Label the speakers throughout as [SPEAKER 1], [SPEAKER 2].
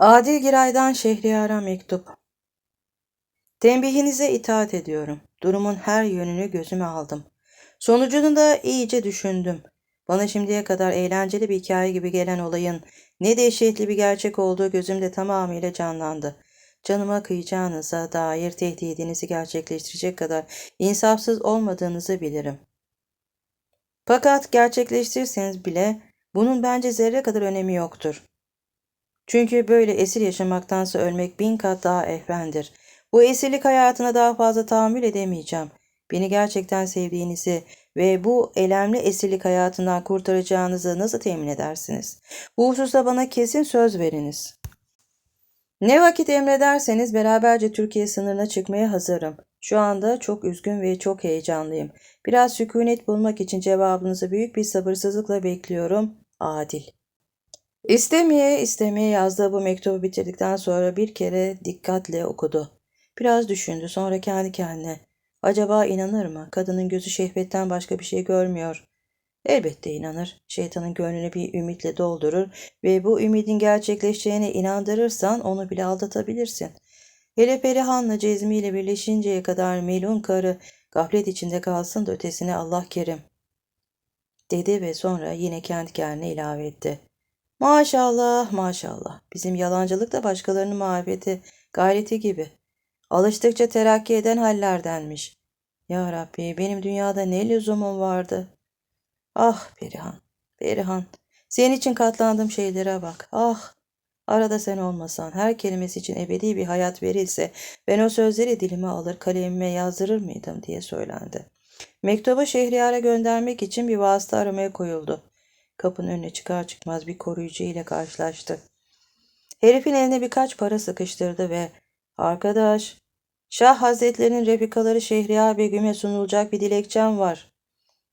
[SPEAKER 1] Adil Giray'dan Şehriyar'a mektup. Tembihinize itaat ediyorum. Durumun her yönünü gözüme aldım. Sonucunu da iyice düşündüm. Bana şimdiye kadar eğlenceli bir hikaye gibi gelen olayın ne dehşetli bir gerçek olduğu gözümde tamamıyla canlandı. Canıma kıyacağınıza dair tehdidinizi gerçekleştirecek kadar insafsız olmadığınızı bilirim. Fakat gerçekleştirirseniz bile bunun bence zerre kadar önemi yoktur. Çünkü böyle esir yaşamaktansa ölmek bin kat daha ehvendir. Bu esirlik hayatına daha fazla tahammül edemeyeceğim. Beni gerçekten sevdiğinizi ve bu elemli esirlik hayatından kurtaracağınızı nasıl temin edersiniz? Bu hususta bana kesin söz veriniz. Ne vakit emrederseniz beraberce Türkiye sınırına çıkmaya hazırım. Şu anda çok üzgün ve çok heyecanlıyım. Biraz sükunet bulmak için cevabınızı büyük bir sabırsızlıkla bekliyorum. Adil. İstemeye istemeye yazdığı bu mektubu bitirdikten sonra bir kere dikkatle okudu. Biraz düşündü sonra kendi kendine. Acaba inanır mı? Kadının gözü şehvetten başka bir şey görmüyor. Elbette inanır. Şeytanın gönlünü bir ümitle doldurur ve bu ümidin gerçekleşeceğine inandırırsan onu bile aldatabilirsin. Hele Perihan'la Cezmi ile birleşinceye kadar melun karı gaflet içinde kalsın da ötesine Allah kerim. Dedi ve sonra yine kendi kendine ilave etti. Maşallah maşallah. Bizim yalancılık da başkalarının marifeti, gayreti gibi. Alıştıkça terakki eden hallerdenmiş. Ya Rabbi benim dünyada ne lüzumum vardı? Ah Perihan, Perihan. Senin için katlandığım şeylere bak. Ah, arada sen olmasan, her kelimesi için ebedi bir hayat verilse, ben o sözleri dilime alır, kalemime yazdırır mıydım diye söylendi. Mektubu Şehriyar'a göndermek için bir vasıta aramaya koyuldu. Kapının önüne çıkar çıkmaz bir koruyucu ile karşılaştı. Herifin eline birkaç para sıkıştırdı ve ''Arkadaş, Şah Hazretlerinin refikaları Şehriyar Begüm'e sunulacak bir dilekçem var.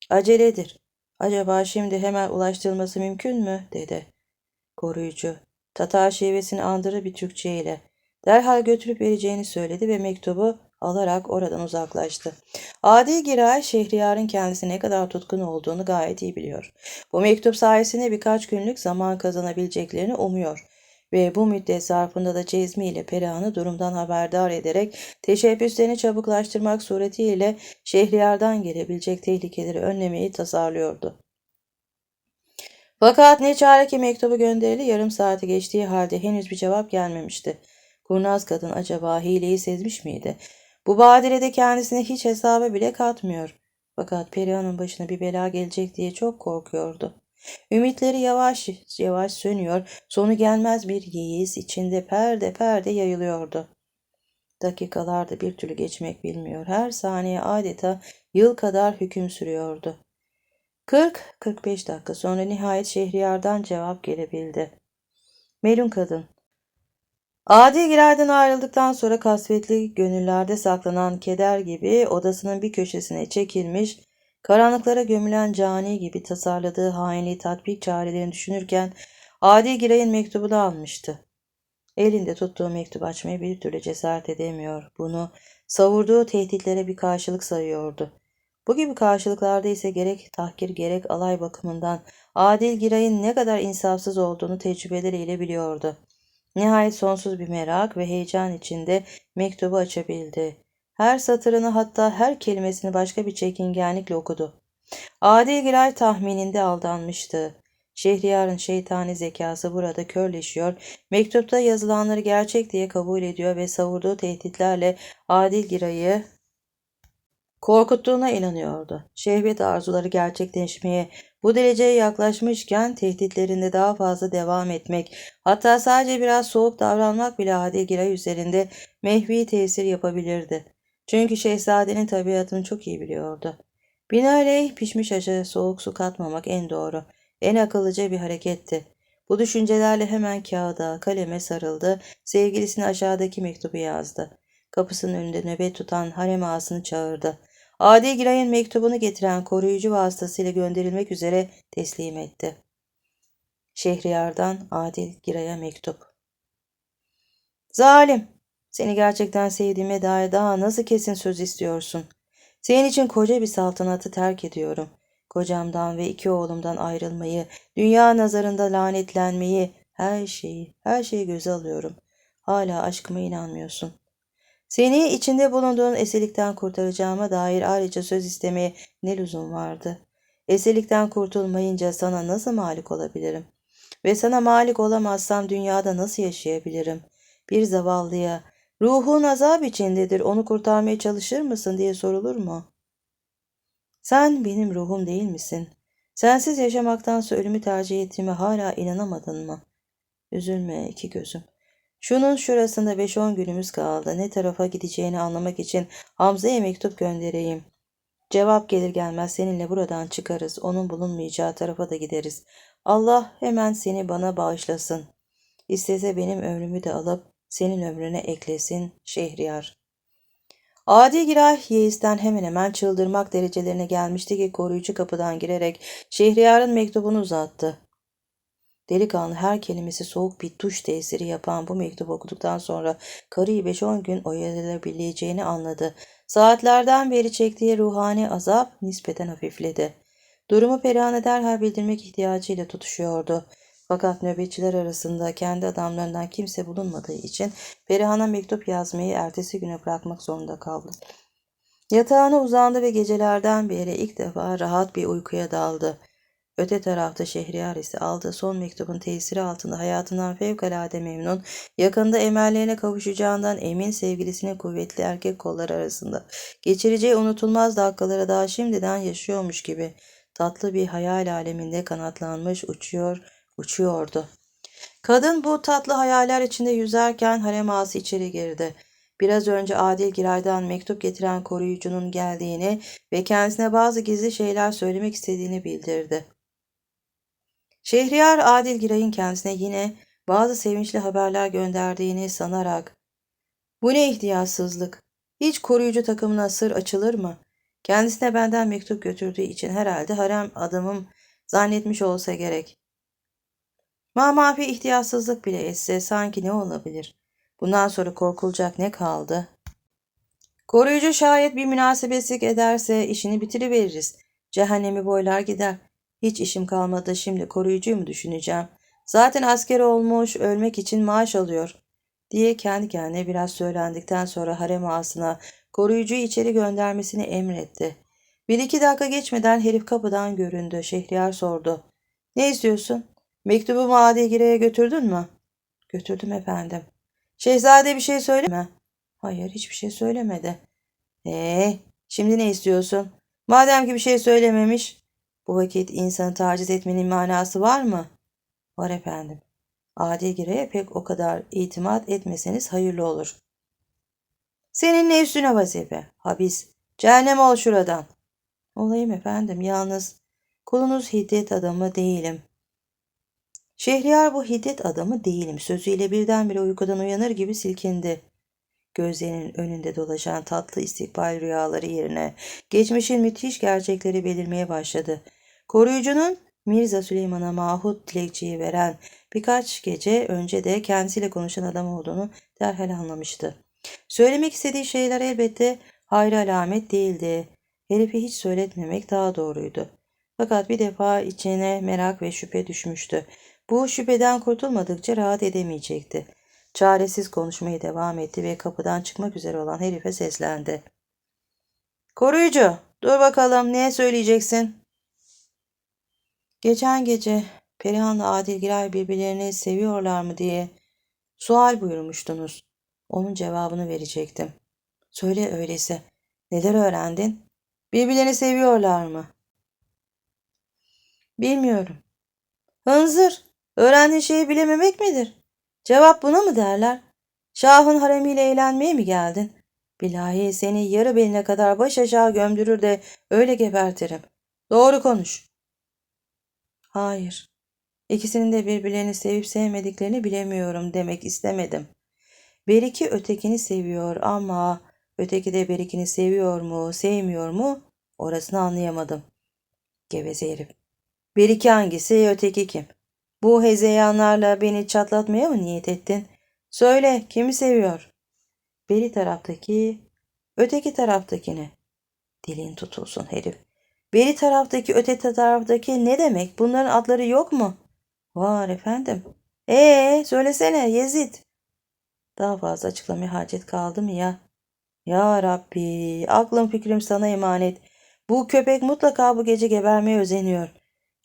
[SPEAKER 1] Aceledir. Acaba şimdi hemen ulaştırılması mümkün mü? dedi. Koruyucu, Tatar şivesini andırır bir Türkçe ile. Derhal götürüp vereceğini söyledi ve mektubu alarak oradan uzaklaştı. Adi Giray, Şehriyar'ın kendisi ne kadar tutkun olduğunu gayet iyi biliyor. Bu mektup sayesinde birkaç günlük zaman kazanabileceklerini umuyor ve bu müddet zarfında da Cezmi ile Perihan'ı durumdan haberdar ederek teşebbüslerini çabuklaştırmak suretiyle Şehriyar'dan gelebilecek tehlikeleri önlemeyi tasarlıyordu. Fakat ne çare ki mektubu gönderili yarım saati geçtiği halde henüz bir cevap gelmemişti. Kurnaz kadın acaba hileyi sezmiş miydi? Bu badirede kendisine hiç hesaba bile katmıyor. Fakat Perihan'ın başına bir bela gelecek diye çok korkuyordu. Ümitleri yavaş yavaş sönüyor, sonu gelmez bir yeis içinde perde perde yayılıyordu. Dakikalarda bir türlü geçmek bilmiyor. Her saniye adeta yıl kadar hüküm sürüyordu. 40-45 dakika sonra nihayet Şehriyar'dan cevap gelebildi. Melun kadın. Adi Giray'dan ayrıldıktan sonra kasvetli gönüllerde saklanan keder gibi odasının bir köşesine çekilmiş, karanlıklara gömülen cani gibi tasarladığı hainliği tatbik çarelerini düşünürken Adi Giray'ın mektubunu almıştı. Elinde tuttuğu mektup açmaya bir türlü cesaret edemiyor. Bunu savurduğu tehditlere bir karşılık sayıyordu. Bu gibi karşılıklarda ise gerek tahkir gerek alay bakımından Adil Giray'ın ne kadar insafsız olduğunu tecrübeleriyle biliyordu. Nihayet sonsuz bir merak ve heyecan içinde mektubu açabildi. Her satırını hatta her kelimesini başka bir çekingenlikle okudu. Adil Giray tahmininde aldanmıştı. Şehriyar'ın şeytani zekası burada körleşiyor, mektupta yazılanları gerçek diye kabul ediyor ve savurduğu tehditlerle Adil Giray'ı korkuttuğuna inanıyordu. Şehvet arzuları gerçekleşmeye bu dereceye yaklaşmışken tehditlerinde daha fazla devam etmek, hatta sadece biraz soğuk davranmak bile Adil Giray üzerinde mehvi tesir yapabilirdi. Çünkü şehzadenin tabiatını çok iyi biliyordu. Binaenaleyh pişmiş aşa soğuk su katmamak en doğru, en akıllıca bir hareketti. Bu düşüncelerle hemen kağıda, kaleme sarıldı, sevgilisine aşağıdaki mektubu yazdı. Kapısının önünde nöbet tutan harem ağasını çağırdı. Adi Giray'ın mektubunu getiren koruyucu vasıtasıyla gönderilmek üzere teslim etti. Şehriyar'dan Adil Giray'a mektup. Zalim! Seni gerçekten sevdiğime dair daha nasıl kesin söz istiyorsun? Senin için koca bir saltanatı terk ediyorum. Kocamdan ve iki oğlumdan ayrılmayı, dünya nazarında lanetlenmeyi, Her şeyi, her şeyi göze alıyorum. Hala aşkıma inanmıyorsun. Seni içinde bulunduğun esilikten kurtaracağıma dair ayrıca söz istemeye ne lüzum vardı? Esilikten kurtulmayınca sana nasıl malik olabilirim? Ve sana malik olamazsam dünyada nasıl yaşayabilirim? Bir zavallıya, ruhun azap içindedir, onu kurtarmaya çalışır mısın diye sorulur mu? Sen benim ruhum değil misin? Sensiz yaşamaktansa ölümü tercih ettiğime hala inanamadın mı? Üzülme iki gözüm. Şunun şurasında beş on günümüz kaldı. Ne tarafa gideceğini anlamak için Hamza'ya mektup göndereyim. Cevap gelir gelmez seninle buradan çıkarız. Onun bulunmayacağı tarafa da gideriz. Allah hemen seni bana bağışlasın. İstese benim ömrümü de alıp senin ömrüne eklesin Şehriyar. Adi Giray Yeğiz'den hemen hemen çıldırmak derecelerine gelmişti ki koruyucu kapıdan girerek Şehriyar'ın mektubunu uzattı. Delikanlı her kelimesi soğuk bir tuş tesiri yapan bu mektubu okuduktan sonra karıyı 5-10 gün oyalayabileceğini anladı. Saatlerden beri çektiği ruhani azap nispeten hafifledi. Durumu Perihan'a derhal bildirmek ihtiyacıyla tutuşuyordu. Fakat nöbetçiler arasında kendi adamlarından kimse bulunmadığı için Perihan'a mektup yazmayı ertesi güne bırakmak zorunda kaldı. Yatağına uzandı ve gecelerden beri ilk defa rahat bir uykuya daldı. Öte tarafta Şehriyar ise aldığı son mektubun tesiri altında hayatından fevkalade memnun, yakında emellerine kavuşacağından emin sevgilisinin kuvvetli erkek kolları arasında geçireceği unutulmaz dakikalara daha şimdiden yaşıyormuş gibi tatlı bir hayal aleminde kanatlanmış uçuyor, uçuyordu. Kadın bu tatlı hayaller içinde yüzerken harem ağası içeri girdi. Biraz önce Adil Giray'dan mektup getiren koruyucunun geldiğini ve kendisine bazı gizli şeyler söylemek istediğini bildirdi. Şehriyar Adil Giray'ın kendisine yine bazı sevinçli haberler gönderdiğini sanarak ''Bu ne ihtiyatsızlık? Hiç koruyucu takımına sır açılır mı? Kendisine benden mektup götürdüğü için herhalde harem adamım zannetmiş olsa gerek. Mamafi ihtiyatsızlık bile etse sanki ne olabilir? Bundan sonra korkulacak ne kaldı? Koruyucu şayet bir münasebetsizlik ederse işini bitiriveririz. Cehennemi boylar gider. Hiç işim kalmadı şimdi koruyucuyu mu düşüneceğim? Zaten asker olmuş ölmek için maaş alıyor diye kendi kendine biraz söylendikten sonra harem ağasına koruyucuyu içeri göndermesini emretti. Bir iki dakika geçmeden herif kapıdan göründü. Şehriyar sordu. Ne istiyorsun? Mektubu Madigire'ye götürdün mü? Götürdüm efendim. Şehzade bir şey söyleme. Hayır hiçbir şey söylemedi. Ee, şimdi ne istiyorsun? Madem ki bir şey söylememiş, bu vakit insanı taciz etmenin manası var mı? Var efendim. Adigire'ye pek o kadar itimat etmeseniz hayırlı olur. Senin ne üstüne vazife? Habis. Cehennem ol şuradan. Olayım efendim yalnız kulunuz hiddet adamı değilim. Şehriyar bu hiddet adamı değilim sözüyle birdenbire uykudan uyanır gibi silkindi. Gözlerinin önünde dolaşan tatlı istikbal rüyaları yerine geçmişin müthiş gerçekleri belirmeye başladı. Koruyucunun Mirza Süleyman'a mahut dilekçeyi veren birkaç gece önce de kendisiyle konuşan adam olduğunu derhal anlamıştı. Söylemek istediği şeyler elbette hayra alamet değildi. Herifi hiç söyletmemek daha doğruydu. Fakat bir defa içine merak ve şüphe düşmüştü. Bu şüpheden kurtulmadıkça rahat edemeyecekti. Çaresiz konuşmaya devam etti ve kapıdan çıkmak üzere olan herife seslendi. Koruyucu, dur bakalım ne söyleyeceksin? Geçen gece Perihan'la Adil Giray birbirlerini seviyorlar mı diye sual buyurmuştunuz. Onun cevabını verecektim. Söyle öyleyse. Neler öğrendin? Birbirlerini seviyorlar mı? Bilmiyorum. Hınzır, öğrendiğin şeyi bilememek midir? Cevap buna mı derler? Şahın haremiyle eğlenmeye mi geldin? Bilahi seni yarı beline kadar baş aşağı gömdürür de öyle gebertirim. Doğru konuş. Hayır. İkisinin de birbirlerini sevip sevmediklerini bilemiyorum demek istemedim. Beriki ötekini seviyor ama öteki de Berikini seviyor mu, sevmiyor mu orasını anlayamadım. Geveze herif. Beriki hangisi, öteki kim? Bu hezeyanlarla beni çatlatmaya mı niyet ettin? Söyle, kimi seviyor? Beri taraftaki, öteki taraftakini. Dilin tutulsun herif. Beri taraftaki, öte taraftaki ne demek? Bunların adları yok mu? Var efendim. Ee, söylesene Yezid. Daha fazla açıklamaya hacet kaldı mı ya? Ya Rabbi, aklım fikrim sana emanet. Bu köpek mutlaka bu gece gebermeye özeniyor.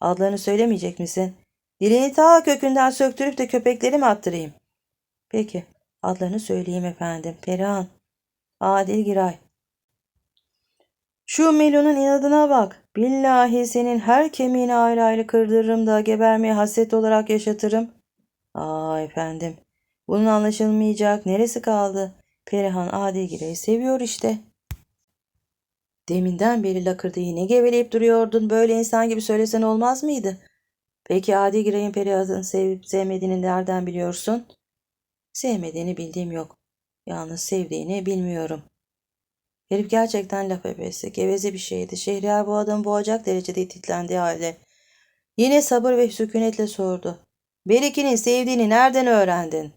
[SPEAKER 1] Adlarını söylemeyecek misin? Dilini ta kökünden söktürüp de köpekleri mi attırayım? Peki, adlarını söyleyeyim efendim. Perihan, Adil Giray. Şu Melo'nun inadına bak. Billahi senin her kemiğini ayrı ayrı kırdırırım da gebermeye hasret olarak yaşatırım. Aa efendim, bunun anlaşılmayacak neresi kaldı? Perihan Adil Giray'ı seviyor işte. Deminden beri lakırdı yine geveleyip duruyordun. Böyle insan gibi söylesen olmaz mıydı? Peki Adil Giray'ın Perihan'ı sevip sevmediğini nereden biliyorsun? Sevmediğini bildiğim yok. Yalnız sevdiğini bilmiyorum. Herif gerçekten laf ebesi, geveze bir şeydi. Şehriyar bu adamı boğacak derecede titlendiği halde. Yine sabır ve sükunetle sordu. Berikinin sevdiğini nereden öğrendin?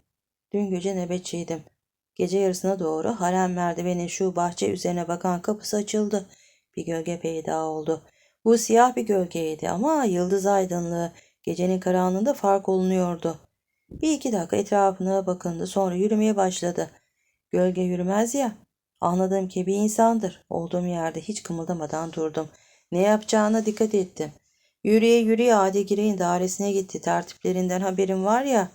[SPEAKER 1] Dün gece nöbetçiydim. Gece yarısına doğru harem merdivenin şu bahçe üzerine bakan kapısı açıldı. Bir gölge peyda oldu. Bu siyah bir gölgeydi ama yıldız aydınlığı gecenin karanlığında fark olunuyordu. Bir iki dakika etrafına bakındı sonra yürümeye başladı. Gölge yürümez ya. Anladım ki bir insandır. Olduğum yerde hiç kımıldamadan durdum. Ne yapacağına dikkat ettim. Yürüye yürüye Adi Girey'in dairesine gitti. Tertiplerinden haberim var ya.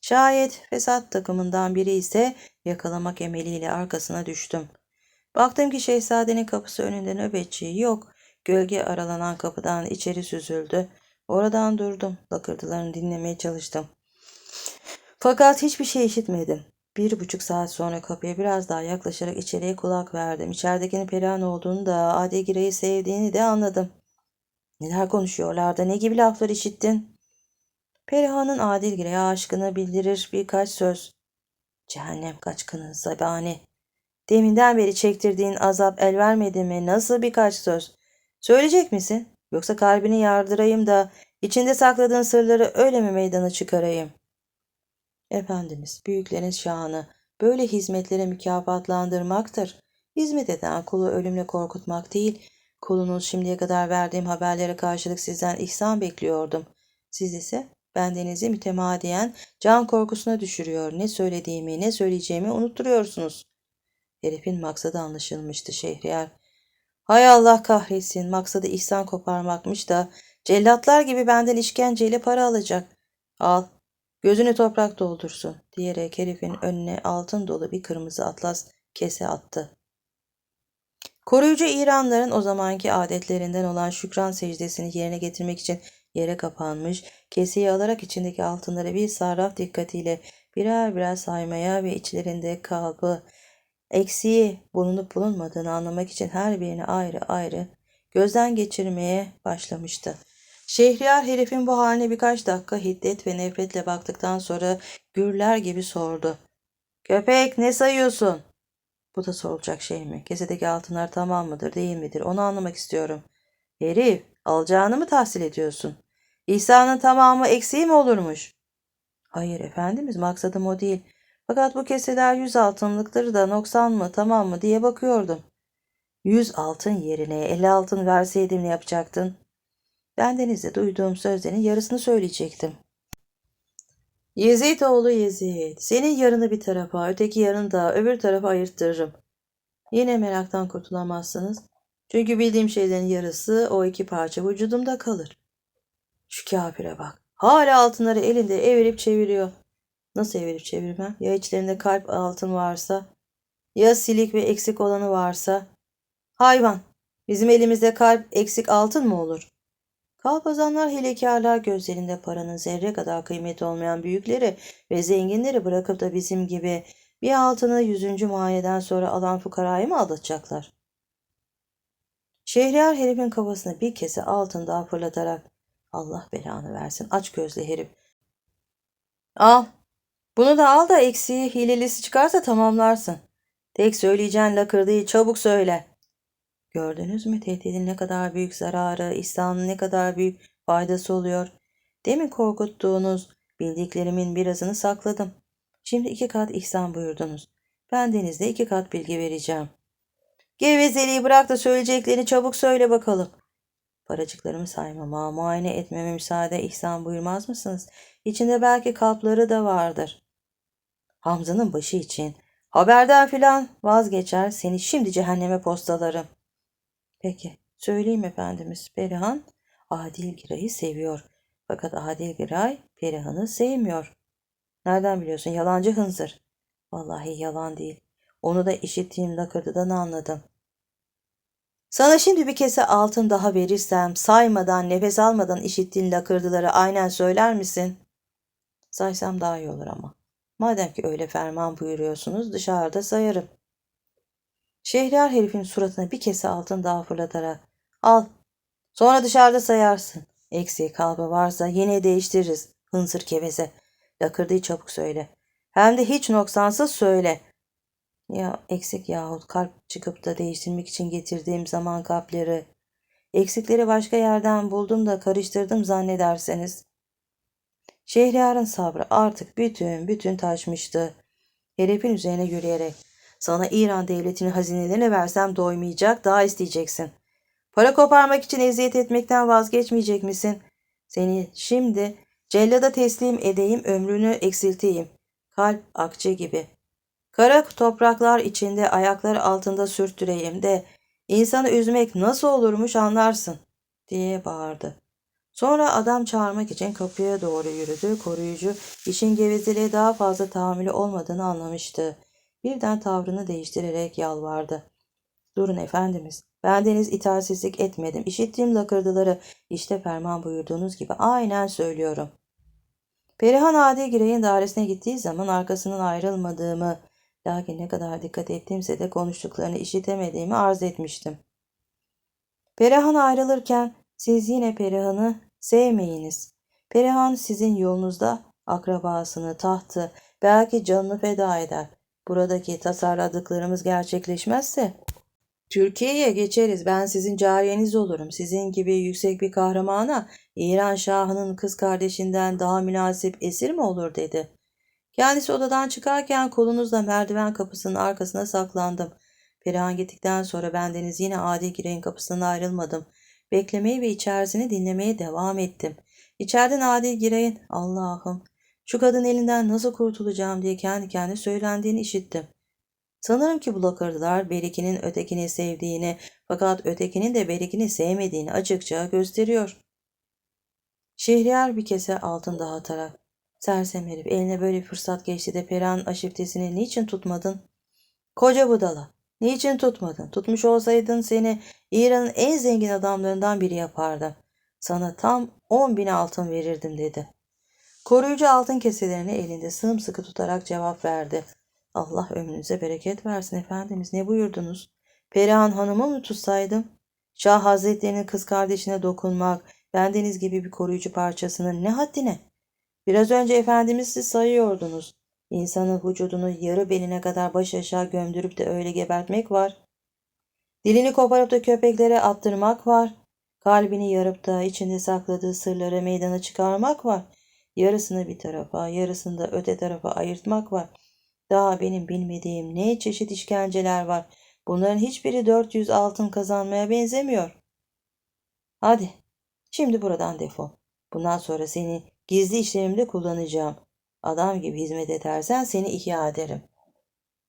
[SPEAKER 1] Şayet fesat takımından biri ise yakalamak emeliyle arkasına düştüm. Baktım ki şehzadenin kapısı önünde nöbetçi yok. Gölge aralanan kapıdan içeri süzüldü. Oradan durdum. Lakırdılarını dinlemeye çalıştım. Fakat hiçbir şey işitmedim. Bir buçuk saat sonra kapıya biraz daha yaklaşarak içeriye kulak verdim. İçeridekinin Perihan olduğunu da Adi Giray'ı sevdiğini de anladım. Neler konuşuyorlardı, ne gibi laflar işittin? Perihan'ın Adil Giray'a aşkını bildirir birkaç söz. Cehennem kaçkının zabani. Deminden beri çektirdiğin azap el vermedi mi? Nasıl birkaç söz? Söyleyecek misin? Yoksa kalbini yardırayım da içinde sakladığın sırları öyle mi meydana çıkarayım? Efendimiz, büyüklerin şanı böyle hizmetlere mükafatlandırmaktır. Hizmet eden kulu ölümle korkutmak değil, kulunuz şimdiye kadar verdiğim haberlere karşılık sizden ihsan bekliyordum. Siz ise bendenizi mütemadiyen can korkusuna düşürüyor. Ne söylediğimi, ne söyleyeceğimi unutturuyorsunuz. Herifin maksadı anlaşılmıştı Şehriyar. Hay Allah kahretsin, maksadı ihsan koparmakmış da cellatlar gibi benden işkenceyle para alacak. Al, gözünü toprak doldursun diyerek herifin önüne altın dolu bir kırmızı atlas kese attı. Koruyucu İranların o zamanki adetlerinden olan şükran secdesini yerine getirmek için yere kapanmış, keseyi alarak içindeki altınları bir sarraf dikkatiyle birer birer saymaya ve içlerinde kalıbı, eksiği bulunup bulunmadığını anlamak için her birini ayrı ayrı gözden geçirmeye başlamıştı. Şehriyar herifin bu haline birkaç dakika hiddet ve nefretle baktıktan sonra gürler gibi sordu. Köpek ne sayıyorsun? Bu da sorulacak şey mi? Kesedeki altınlar tamam mıdır değil midir onu anlamak istiyorum. Herif alacağını mı tahsil ediyorsun? İhsanın tamamı eksiği mi olurmuş? Hayır efendimiz maksadım o değil. Fakat bu keseler yüz altınlıktır da noksan mı tamam mı diye bakıyordum. Yüz altın yerine elli altın verseydim ne yapacaktın? Bendenizde duyduğum sözlerin yarısını söyleyecektim. Yezid oğlu Yezid, senin yarını bir tarafa, öteki yarını da öbür tarafa ayırttırırım. Yine meraktan kurtulamazsınız. Çünkü bildiğim şeylerin yarısı o iki parça vücudumda kalır. Şu kafire bak. Hala altınları elinde evirip çeviriyor. Nasıl evirip çevirmem? Ya içlerinde kalp altın varsa? Ya silik ve eksik olanı varsa? Hayvan! Bizim elimizde kalp eksik altın mı olur? Kalpazanlar hilekarlar gözlerinde paranın zerre kadar kıymeti olmayan büyükleri ve zenginleri bırakıp da bizim gibi bir altını yüzüncü muayeneden sonra alan fukarayı mı aldatacaklar? Şehriyar herifin kafasına bir kese altın daha fırlatarak Allah belanı versin aç gözlü herif. Al. Bunu da al da eksiği hilelisi çıkarsa tamamlarsın. Tek söyleyeceğin lakırdığı çabuk söyle. Gördünüz mü tehdidin ne kadar büyük zararı, İslam'ın ne kadar büyük faydası oluyor. Demin korkuttuğunuz bildiklerimin birazını sakladım. Şimdi iki kat ihsan buyurdunuz. Ben denizde iki kat bilgi vereceğim. Gevezeliği bırak da söyleyeceklerini çabuk söyle bakalım. Paracıklarımı saymama, muayene etmeme müsaade ihsan buyurmaz mısınız? İçinde belki kalpları da vardır. Hamza'nın başı için. Haberden filan vazgeçer, seni şimdi cehenneme postalarım. Peki, söyleyeyim efendimiz. Perihan, Adil Giray'ı seviyor. Fakat Adil Giray, Perihan'ı sevmiyor. Nereden biliyorsun? Yalancı hınzır. Vallahi yalan değil. Onu da işittiğim lakırdıdan anladım. Sana şimdi bir kese altın daha verirsem, saymadan, nefes almadan işittiğin lakırdıları aynen söyler misin? Saysam daha iyi olur ama. Madem ki öyle ferman buyuruyorsunuz, dışarıda sayarım. Şehriyar herifin suratına bir kese altın daha fırlatarak, al, sonra dışarıda sayarsın. Eksiği kalbi varsa yine değiştiririz. Hınzır keveze. Lakırdıyı çabuk söyle. Hem de hiç noksansız söyle. Ya eksik yahut kalp çıkıp da değiştirmek için getirdiğim zaman kalpleri. Eksikleri başka yerden buldum da karıştırdım zannederseniz. Şehriyar'ın sabrı artık bütün bütün taşmıştı. Herifin üzerine yürüyerek sana İran devletinin hazinelerini versem doymayacak daha isteyeceksin. Para koparmak için eziyet etmekten vazgeçmeyecek misin? Seni şimdi cellada teslim edeyim ömrünü eksilteyim. Kalp akçe gibi. Kara topraklar içinde ayakları altında sürttüreyim de insanı üzmek nasıl olurmuş anlarsın diye bağırdı. Sonra adam çağırmak için kapıya doğru yürüdü. Koruyucu işin gevezeliğe daha fazla tahammülü olmadığını anlamıştı. Birden tavrını değiştirerek yalvardı. Durun efendimiz. Bendeniz itaatsizlik etmedim. İşittiğim lakırdıları işte ferman buyurduğunuz gibi aynen söylüyorum. Perihan Adi Girey'in dairesine gittiği zaman arkasından ayrılmadığımı, lakin ne kadar dikkat ettimse de konuştuklarını işitemediğimi arz etmiştim. Perihan ayrılırken siz yine Perihan'ı sevmeyiniz. Perihan sizin yolunuzda akrabasını, tahtı, belki canını feda eder. Buradaki tasarladıklarımız gerçekleşmezse Türkiye'ye geçeriz. Ben sizin cariyeniz olurum. Sizin gibi yüksek bir kahramana İran Şahı'nın kız kardeşinden daha münasip esir mi olur dedi. Kendisi odadan çıkarken kolunuzla merdiven kapısının arkasına saklandım. Perihan gittikten sonra bendeniz yine adi gireyin kapısından ayrılmadım. Beklemeye ve içerisini dinlemeye devam ettim. İçeriden adil gireyin. Allah'ım şu kadın elinden nasıl kurtulacağım diye kendi kendine söylendiğini işittim. Sanırım ki bu lakırdılar Berik'inin ötekini sevdiğini fakat ötekinin de Berik'ini sevmediğini açıkça gösteriyor. Şehriyar bir kese altın daha atarak. Sersem herif eline böyle bir fırsat geçti de Perihan aşiftesini niçin tutmadın? Koca budala. Niçin tutmadın? Tutmuş olsaydın seni İran'ın en zengin adamlarından biri yapardı. Sana tam on bin altın verirdim dedi. Koruyucu altın keselerini elinde sımsıkı tutarak cevap verdi. Allah ömrünüze bereket versin efendimiz. Ne buyurdunuz? Perihan Hanım'ı mı tutsaydım? Şah Hazretlerinin kız kardeşine dokunmak, bendeniz gibi bir koruyucu parçasının ne haddine? Biraz önce efendimiz siz sayıyordunuz. İnsanın vücudunu yarı beline kadar baş aşağı gömdürüp de öyle gebertmek var. Dilini koparıp da köpeklere attırmak var. Kalbini yarıp da içinde sakladığı sırları meydana çıkarmak var. Yarısını bir tarafa, yarısını da öte tarafa ayırtmak var. Daha benim bilmediğim ne çeşit işkenceler var. Bunların hiçbiri 400 altın kazanmaya benzemiyor. Hadi, şimdi buradan defol. Bundan sonra seni gizli işlerimde kullanacağım. Adam gibi hizmet edersen seni ihya ederim.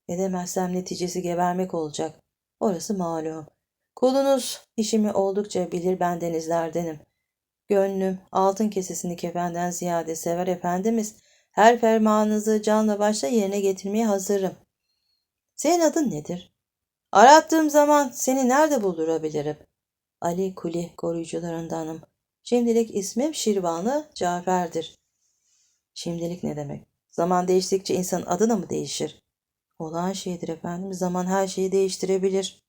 [SPEAKER 1] Edemezsem neticesi gebermek olacak. Orası malum. Kulunuz işimi oldukça bilir bendenizlerdenim. Gönlüm altın kesesini kefenden ziyade sever efendimiz. Her fermanınızı canla başla yerine getirmeye hazırım. Senin adın nedir? Arattığım zaman seni nerede buldurabilirim? Ali Kuli koruyucularındanım. Şimdilik ismim Şirvanlı Cafer'dir. Şimdilik ne demek? Zaman değiştikçe insan adına mı değişir? Olan şeydir efendim. Zaman her şeyi değiştirebilir.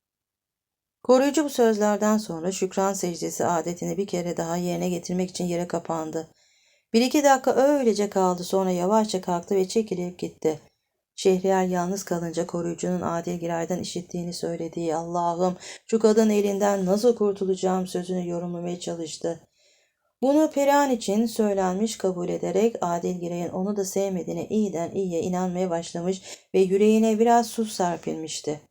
[SPEAKER 1] Koruyucu bu sözlerden sonra şükran secdesi adetini bir kere daha yerine getirmek için yere kapandı. Bir iki dakika öylece kaldı sonra yavaşça kalktı ve çekilip gitti. Şehriyar yalnız kalınca koruyucunun Adil Giray'dan işittiğini söylediği Allah'ım şu kadın elinden nasıl kurtulacağım sözünü yorumlamaya çalıştı. Bunu Perihan için söylenmiş kabul ederek Adil Giray'ın onu da sevmediğine iyiden iyiye inanmaya başlamış ve yüreğine biraz su serpilmişti.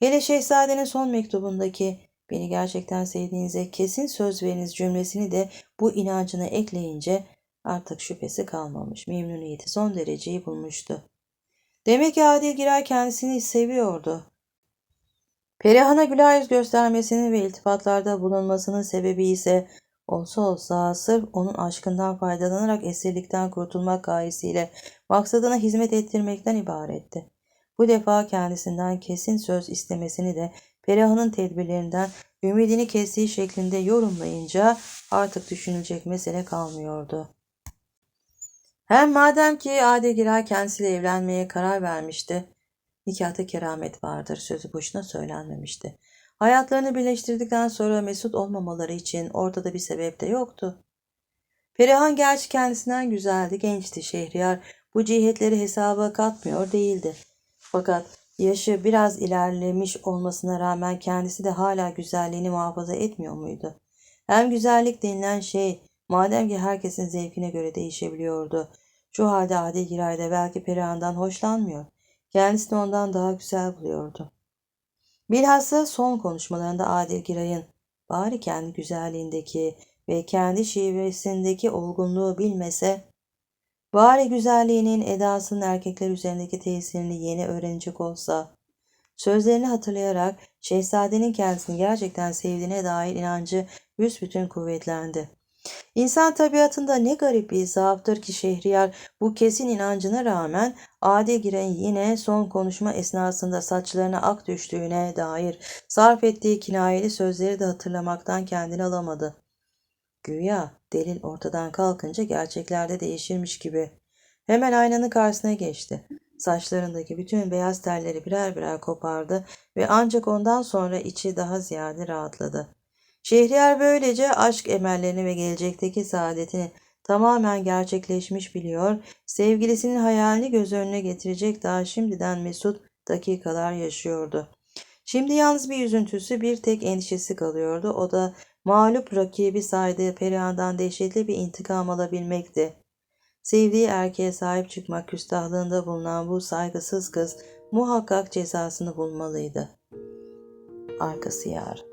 [SPEAKER 1] Hele şehzadenin son mektubundaki beni gerçekten sevdiğinize kesin söz veriniz cümlesini de bu inancına ekleyince artık şüphesi kalmamış. Memnuniyeti son dereceyi bulmuştu. Demek ki Adil Giray kendisini seviyordu. Perihan'a güler yüz göstermesinin ve iltifatlarda bulunmasının sebebi ise olsa olsa sırf onun aşkından faydalanarak esirlikten kurtulmak gayesiyle maksadına hizmet ettirmekten ibaretti. Bu defa kendisinden kesin söz istemesini de Perihan'ın tedbirlerinden ümidini kestiği şeklinde yorumlayınca artık düşünülecek mesele kalmıyordu. Hem madem ki Ade Giray kendisiyle evlenmeye karar vermişti, nikahta keramet vardır sözü boşuna söylenmemişti. Hayatlarını birleştirdikten sonra mesut olmamaları için ortada bir sebep de yoktu. Perihan gerçi kendisinden güzeldi, gençti Şehriyar. Bu cihetleri hesaba katmıyor değildi. Fakat yaşı biraz ilerlemiş olmasına rağmen kendisi de hala güzelliğini muhafaza etmiyor muydu? Hem güzellik denilen şey madem ki herkesin zevkine göre değişebiliyordu. Şu halde Adil Giray da belki Perihan'dan hoşlanmıyor. Kendisini ondan daha güzel buluyordu. Bilhassa son konuşmalarında Adil Giray'ın bari kendi güzelliğindeki ve kendi şivesindeki olgunluğu bilmese, bari güzelliğinin edasının erkekler üzerindeki tesirini yeni öğrenecek olsa, sözlerini hatırlayarak şehzadenin kendisini gerçekten sevdiğine dair inancı büsbütün kuvvetlendi. İnsan tabiatında ne garip bir zaaftır ki Şehriyar bu kesin inancına rağmen adi giren yine son konuşma esnasında saçlarına ak düştüğüne dair sarf ettiği kinayeli sözleri de hatırlamaktan kendini alamadı. Güya delil ortadan kalkınca gerçeklerde değişirmiş gibi. Hemen aynanın karşısına geçti. Saçlarındaki bütün beyaz telleri birer birer kopardı ve ancak ondan sonra içi daha ziyade rahatladı. Şehriyar böylece aşk emellerini ve gelecekteki saadetini tamamen gerçekleşmiş biliyor, sevgilisinin hayalini göz önüne getirecek daha şimdiden mesut dakikalar yaşıyordu. Şimdi yalnız bir üzüntüsü, bir tek endişesi kalıyordu. O da mağlup rakibi saydığı Perihan'dan dehşetli bir intikam alabilmekti. Sevdiği erkeğe sahip çıkmak küstahlığında bulunan bu saygısız kız muhakkak cezasını bulmalıydı. Arkası yarın.